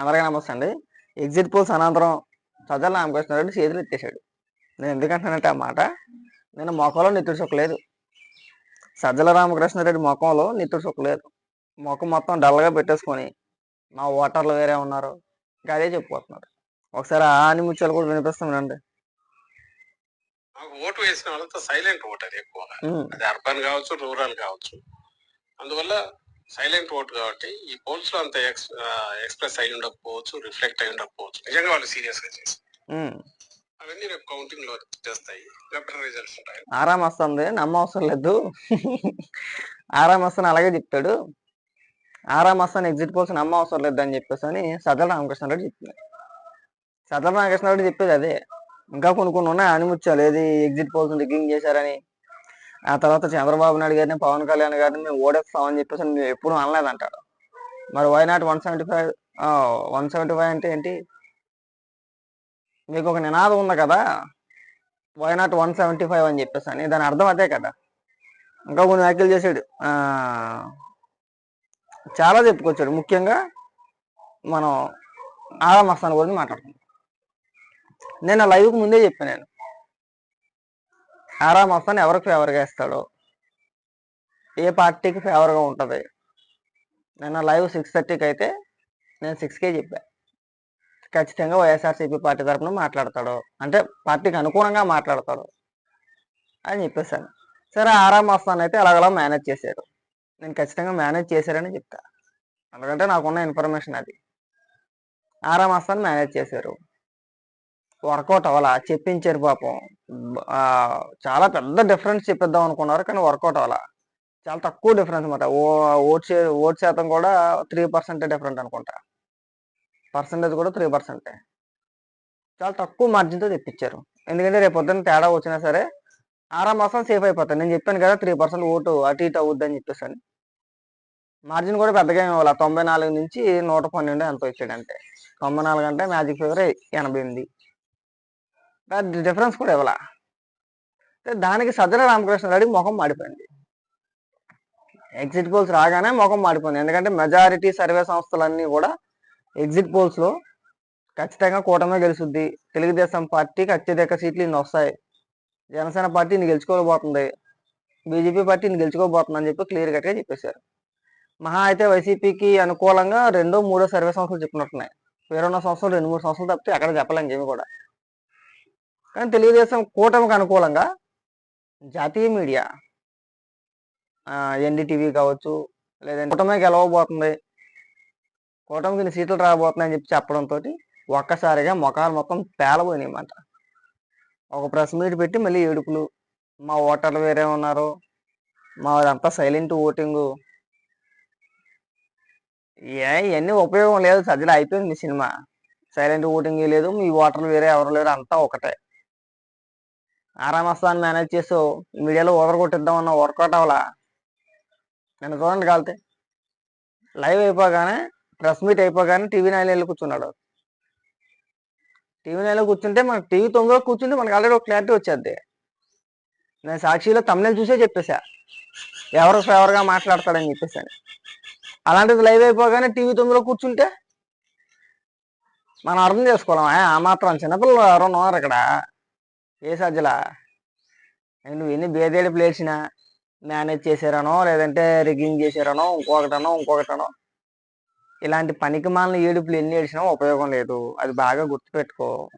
అందరికీ నమస్తే అండి. ఎగ్జిట్ పోల్స్ అనంతరం సజ్జల రామకృష్ణారెడ్డి చేతులు ఎత్తేసాడు నేను ఎందుకంటానంటే ఆ మాట నేను మొఖంలో నెత్తుడు చుక్క లేదు. సజ్జల రామకృష్ణారెడ్డి ముఖంలో నెత్తుడు చుక్క లేదు. ముఖం మొత్తం డల్గా పెట్టేసుకొని మా ఓటర్లు వేరే ఉన్నారు. ఇంకా అదే చెప్పుకోతున్నారు ఒకసారి ఆ ఆని ముత్యాలు కూడా వినిపిస్తామండి మాకు ఓటు వేసిన వాళ్ళంతా సైలెంట్ ఓటర్ ఎక్కువ అది అర్బన్ కావచ్చు రూరల్ కావచ్చు. అందువల్ల సైలెంట్ ఓట్ కాబట్టి ఈ పోల్స్లో అంత ఎక్స్ ఎక్స్ప్రెస్ అయి ఉండకపోవచ్చు రిఫ్లెక్ట్ అయి ఉండకపోవచ్చు. నిజంగా వాళ్ళు సీరియస్గా చేసి. అవన్నీ రేపు కౌంటింగ్లో చేస్తాయి బెటర్ రిజల్ట్స్ ఉంటాయి. ఆరాం వస్తుంది. నమ్మ అవసరం లేదు. ఆరాం వస్తాను అలాగే చెప్తాడు. ఆరాం వస్తాను ఎగ్జిట్ పోల్స్ నమ్మ అవసరం లేదు అని చెప్పేసి అని సజ్జల రామకృష్ణారెడ్డి చెప్తుంది సజ్జల రామకృష్ణారెడ్డి చెప్పేది అదే. ఇంకా కొన్ని కొన్ని ఉన్నాయి. అనిముచ్చాలు ఏది ఎగ్జిట్ పోల్స్ రిగ్గింగ్ చేశారని. ఆ తర్వాత చంద్రబాబు నాయుడు గారిని పవన్ కళ్యాణ్ గారిని మేము ఓడేస్తామని చెప్పేసి అని మేము ఎప్పుడు అనలేదంటాడు. మరి why not one seventy five one seventy five అంటే ఏంటి? మీకు ఒక నినాదం ఉంది కదా? Why not one seventy five అని చెప్పేసి అని. దాని అర్థం అదే కదా? ఇంకా కొన్ని వ్యాఖ్యలు చేశాడు చాలా చెప్పుకొచ్చాడు. ముఖ్యంగా మనం ఆరా మస్తాన్ గురించి మాట్లాడుతున్నాం నేను ఆ లైవ్కి ముందే చెప్పాను నేను. ఆరా మస్తాన్ ఎవరికి ఫేవర్గా ఇస్తాడో ఏ పార్టీకి ఫేవర్గా ఉంటుంది? నేను లైవ్ సిక్స్ థర్టీకి అయితే నేను సిక్స్కే చెప్పా. ఖచ్చితంగా వైఎస్ఆర్సీపీ పార్టీ తరఫున మాట్లాడతాడు. అంటే పార్టీకి అనుకూలంగా మాట్లాడతాడు అని చెప్పేశాను. సరే ఆరా వస్తాను అయితే అలాగలా మేనేజ్ చేశారు నేను ఖచ్చితంగా మేనేజ్ చేశారని చెప్తా. ఎందుకంటే నాకున్న ఇన్ఫర్మేషన్ అది. ఆరా వస్తాను మేనేజ్ చేశారు. వర్కౌట్ అవ్వాలా? చెప్పించారు పాపం. చాలా పెద్ద డిఫరెన్స్ చెప్పిద్దాం అనుకున్నారు కానీ వర్కౌట్ అవ్వాలా? చాలా తక్కువ డిఫరెన్స్ అనమాట ఓ ఓట్ ఓట్ శాతం కూడా త్రీ పర్సెంట్ డిఫరెంట్ అనుకుంటా. పర్సంటేజ్ కూడా త్రీ పర్సెంటే. చాలా తక్కువ మార్జిన్తో తెప్పించారు. ఎందుకంటే రేపు పొద్దున్న తేడా వచ్చినా సరే ఆరా మాసం సేఫ్ అయిపోతాను నేను చెప్పాను కదా త్రీ పర్సెంట్ ఓటు అటు ఇటు అవుద్ది అని చెప్పేసాను అని. మార్జిన్ కూడా పెద్దగా ఏమి ఇవ్వాలి తొంభై నాలుగు నుంచి నూట పన్నెండు ఎంతో వచ్చాడంటే తొంభై నాలుగు అంటే మ్యాజిక్ ఫిగర్ ఎనభై ఎనిమిది. దాని డిఫరెన్స్ కూడా ఇవ్వాల. దానికి సజ్జన రామకృష్ణ ముఖం మాడిపోయింది. ఎగ్జిట్ పోల్స్ రాగానే ముఖం మాడిపోయింది. ఎందుకంటే మెజారిటీ సర్వే సంస్థలన్నీ కూడా ఎగ్జిట్ పోల్స్లో ఖచ్చితంగా కూటమే గెలుస్తుంది. తెలుగుదేశం పార్టీకి అత్యధిక సీట్లు ఇన్ని వస్తాయి. జనసేన పార్టీ ఇన్ని గెలుచుకోబోతుంది బీజేపీ పార్టీ ఇన్ని గెలుచుకోబోతుంది అని చెప్పి క్లియర్ కట్గా చెప్పేశారు. మహా అయితే వైసీపీకి అనుకూలంగా రెండో మూడో సర్వే సంస్థలు చెప్పినట్టున్నాయి. వేరున్న సంవత్సరం రెండు మూడు సంవత్సరాలు తప్పితే అక్కడ చెప్పలేం ఏమి కూడా. కానీ తెలుగుదేశం కూటమికి అనుకూలంగా జాతీయ మీడియా ఎన్డీటీవీ కావచ్చు లేదంటే కూటమే గెలవబోతుంది కూటమికి ఇన్ని సీట్లు రాబోతున్నాయని చెప్పి చెప్పడంతో ఒక్కసారిగా మొఖాలు మొత్తం పేలబోయినాయి అన్నమాట. ఒక ప్రెస్ మీట్ పెట్టి మళ్ళీ ఏడుపులు. మా ఓటర్లు వేరే ఉన్నారు. మా అదంతా సైలెంట్ ఓటింగు. ఏ ఇవన్నీ ఉపయోగం లేదు. సజ్జలు అయిపోయింది మీ సినిమా. సైలెంట్ ఓటింగ్ లేదు. మీ ఓటర్లు వేరే ఎవరు లేరు. అంతా ఒకటే. ఆరామస్తాన్ని మేనేజ్ చేస్తూ మీడియాలో ఓవర్ కొట్టిద్దాం అన్న వర్కౌట్ అవ్వాలా? నేను చూడండి కాలితే. లైవ్ అయిపోగానే ప్రెస్ మీట్ అయిపోగానే టీవీ నైన్ వెళ్ళి కూర్చున్నాడు. టీవీ నైన్లో కూర్చుంటే మనకు టీవీ తొమ్మిదిలో కూర్చుంటే మనకు ఆల్రెడీ ఒక క్లారిటీ వచ్చేది నేను సాక్షిలో తమిళ చూసే చెప్పేశా. ఎవరు ఫేవర్గా మాట్లాడతాడని చెప్పేసాను అలాంటిది లైవ్ అయిపోగానే టీవీ తొమ్మిదిలో కూర్చుంటే మనం అర్థం చేసుకోలేం ఆ మాత్రం చిన్నపిల్లలు ఎవరో ఉన్నారు ఇక్కడ. ఏ సజ్జలా నువ్వు ఎన్ని బేదేడి ప్లేట్సినా మేనేజ్ చేశారనో లేదంటే రిగ్గింగ్ చేశారనో ఇంకొకటనో ఇంకొకటనో ఇలాంటి పనికి మాలిన ఏడుపులు ఎన్ని ఏడిచినా ఉపయోగం లేదు. అది బాగా గుర్తుపెట్టుకో.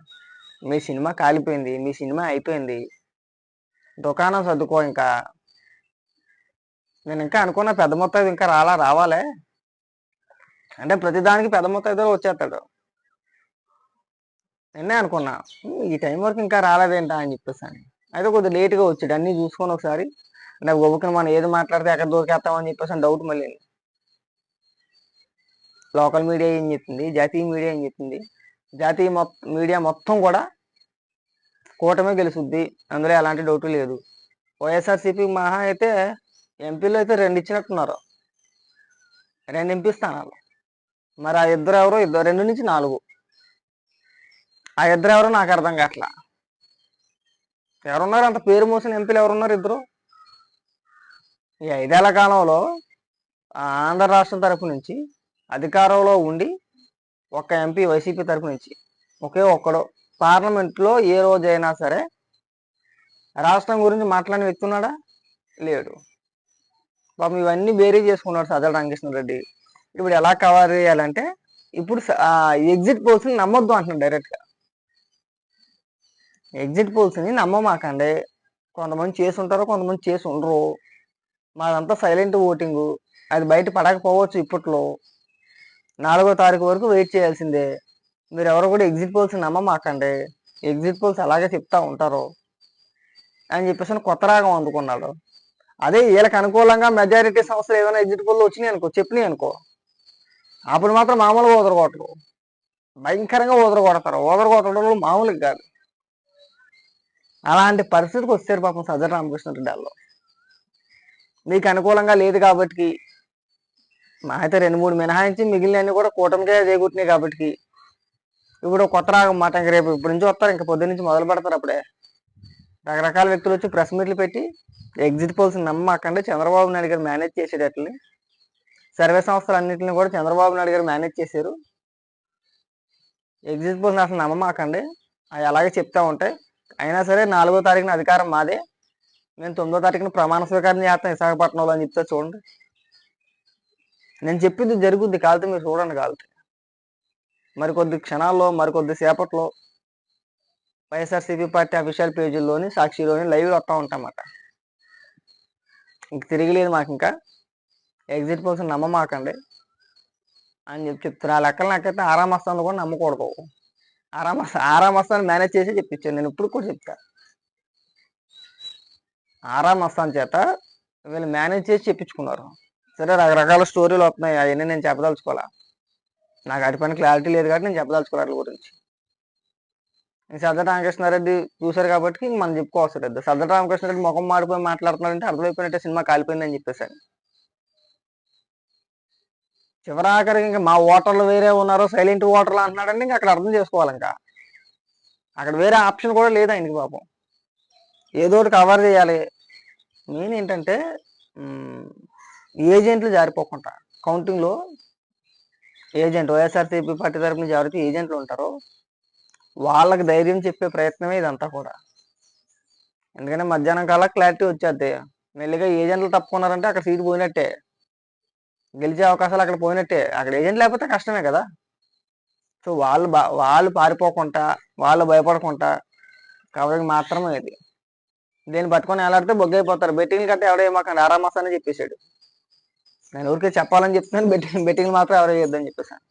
మీ సినిమా కాలిపోయింది మీ సినిమా అయిపోయింది. దుకాణం సర్దుకో ఇంకా. నేను ఇంకా అనుకున్న పెద్ద మొత్తం ఇంకా రాలా రావాలే. అంటే ప్రతిదానికి పెద్ద మొత్తం వచ్చేస్తాడు. నిన్నే అనుకున్నా. ఈ టైం వరకు ఇంకా రాలేదేంటా? అని చెప్పేసి అని. అయితే కొద్దిగా లేట్గా వచ్చాడు. అన్ని చూసుకొని ఒకసారి నాకు గొప్పకి మనం ఏది మాట్లాడితే ఎక్కడ దొరికేస్తామని చెప్పేసి అని డౌట్ మళ్ళీ. లోకల్ మీడియా ఏం చెప్తుంది? జాతీయ మీడియా ఏం చెప్తుంది? జాతీయ మొత్తం మీడియా మొత్తం కూడా కూటమే గెలుస్తుంది అందులో ఎలాంటి డౌట్ లేదు. వైఎస్ఆర్సీపీ మహా అయితే ఎంపీలు అయితే రెండు ఇచ్చినట్టున్నారు. రెండు ఎంపీ స్థానాలు. మరి ఆ ఇద్దరు ఎవరో? ఇద్దరు రెండు నుంచి నాలుగు. ఆ ఇద్దరు ఎవరో నాకు అర్థం కావట్లా ఎవరున్నారు? అంత పేరు మోసిన ఎంపీలు ఎవరున్నారు ఇద్దరు? ఈ ఐదేళ్ళ కాలంలో ఆంధ్ర రాష్ట్రం తరపు నుంచి అధికారంలో ఉండి ఒక్క ఎంపీ వైసీపీ తరపు నుంచి ఒకే ఒక్కడు పార్లమెంట్లో ఏ రోజైనా సరే రాష్ట్రం గురించి మాట్లాడిన వ్యక్తి ఉన్నాడా? లేడు. పాపం ఇవన్నీ బేరీ చేసుకున్నాడు సజ్జల రామకృష్ణారెడ్డి ఇప్పుడు ఎలా కవర్ చేయాలంటే ఇప్పుడు ఎగ్జిట్ పోల్స్ని నమ్మొద్దు అంటున్నాడు డైరెక్ట్గా. ఎగ్జిట్ పోల్స్ని నమ్మమాకండి. కొంతమంది చేసి ఉంటారు కొంతమంది చేసి ఉండరు మాదంతా సైలెంట్ ఓటింగ్ అది బయట పడకపోవచ్చు ఇప్పట్లో. నాలుగో తారీఖు వరకు వెయిట్ చేయాల్సిందే. మీరు ఎవరు కూడా ఎగ్జిట్ పోల్స్ నమ్మమాకండి. ఎగ్జిట్ పోల్స్ అలాగే చెప్తా ఉంటారు. అని చెప్పేసి కొత్త రాగం అందుకున్నాడు. అదే వీళ్ళకి అనుకూలంగా మెజారిటీ సంస్థలు ఏదైనా ఎగ్జిట్ పోల్ వచ్చినాయి అనుకో చెప్పినాయి అనుకో. అప్పుడు మాత్రం మామూలుగా ఊదరగొట్టరు భయంకరంగా ఊదరగొడతారు ఊదరగొట్టడంలో మామూలుగా కాదు. అలాంటి పరిస్థితికి వచ్చారు పాపం సదర్ రామకృష్ణారెడ్డి వాళ్ళు మీకు అనుకూలంగా లేదు కాబట్టి మా అయితే రెండు మూడు మినహాయించి మిగిలినవన్నీ కూడా కూటమికే చేకూర్చినాయి కాబట్టి ఇప్పుడు కొత్త రాగం మాట. ఇంక రేపు ఇప్పుడు నుంచి వస్తారు ఇంకా పొద్దున్న నుంచి మొదలు పెడతారు అప్పుడే. రకరకాల వ్యక్తులు వచ్చి ప్రెస్ మీట్లు పెట్టి ఎగ్జిట్ పోల్స్ నమ్మకండి. చంద్రబాబు నాయుడు గారు మేనేజ్ చేసేటట్లని సర్వే సంస్థలు అన్నింటిని కూడా చంద్రబాబు నాయుడు గారు మేనేజ్ చేశారు. ఎగ్జిట్ పోల్స్ అసలు నమ్మమాకండి. అవి అలాగే చెప్తా ఉంటాయి. అయినా సరే నాలుగో తారీఖున అధికారం మాదే. నేను తొమ్మిదో తారీఖున ప్రమాణ స్వీకారం చేస్తాను విశాఖపట్నంలో అని చెప్తే చూడండి. నేను చెప్పింది జరుగుద్ది కాలితే మీరు చూడండి కాలితే మరికొద్ది క్షణాల్లో మరికొద్ది సేపట్లో వైఎస్ఆర్సీపీ పార్టీ అఫీషియల్ పేజీల్లోని సాక్షిలోని లైవ్ వస్తూ ఉంటామట ఇంక తిరిగిలేదు మాకు ఇంకా. ఎగ్జిట్ పోల్స్ నమ్మమాకండి. అని చెప్పి చెప్తున్నారు ఆ లెక్కలు నాకైతే ఆరామ్ కూడా నమ్మకూడదు. ఆరామ వస్తా మేనేజ్ చేసి చెప్పించాను. నేను ఇప్పుడు కూడా చెప్తా. ఆరామ్ చేత వీళ్ళు మేనేజ్ చేసి చెప్పించుకున్నారు. సరే రకరకాల స్టోరీలు వస్తున్నాయి. అవన్నీ నేను చెప్పదలుచుకోవాలా? నాకు అటు పైన క్లారిటీ లేదు కాబట్టి నేను చెప్పదలుచుకోవాలి వాళ్ళ గురించి. ఇంక సజ్జల రామకృష్ణారెడ్డి చూశారు కాబట్టి మనం చెప్పుకోవచ్చు లేదు రామకృష్ణారెడ్డి ముఖం మాడిపోయి మాట్లాడుతున్నాడంటే అర్థమైపోయినట్టే సినిమా కాలిపోయిందని చెప్పేసాను. చివరాఖరికి ఇంకా మా ఓటర్లు వేరే ఉన్నారు సైలెంట్ ఓటర్లు అంటున్నాడంటే ఇంకా అక్కడ అర్థం చేసుకోవాలి ఇంకా. అక్కడ వేరే ఆప్షన్ కూడా లేదు ఆయనకి పాపం. ఏదో ఒకటి కవర్ చేయాలి. మెయిన్ ఏంటంటే ఏజెంట్లు జారిపోకుండా కౌంటింగ్లో ఏజెంట్ వైఎస్ఆర్సీపీ పార్టీ తరఫున నుంచి ఎవరైతే ఏజెంట్లు ఉంటారో వాళ్ళకి ధైర్యం చెప్పే ప్రయత్నమే ఇదంతా కూడా. ఎందుకంటే మధ్యాహ్నం కల్లా క్లారిటీ వచ్చేద్ది. మెల్లిగా ఏజెంట్లు తప్పుకున్నారంటే అక్కడ సీటు పోయినట్టే. గెలిచే అవకాశాలు అక్కడ పోయినట్టే. అక్కడ ఏజెంట్ లేకపోతే కష్టమే కదా. సో వాళ్ళు బా వాళ్ళు పారిపోకుండా వాళ్ళు భయపడకుండా కవరింగ్ మాత్రమే ఇది. దీన్ని పట్టుకొని ఎలాడితే బొగ్గైపోతారు. బెట్టింగ్ కట్టే ఎవడేమాకండి ఆరామస్ అని చెప్పేశాడు. నేను ఊరికే చెప్పాలని చెప్తున్నాను. బెట్టింగ్ బెట్టింగ్ మాత్రం ఎవరో చేద్దని చెప్పేసాను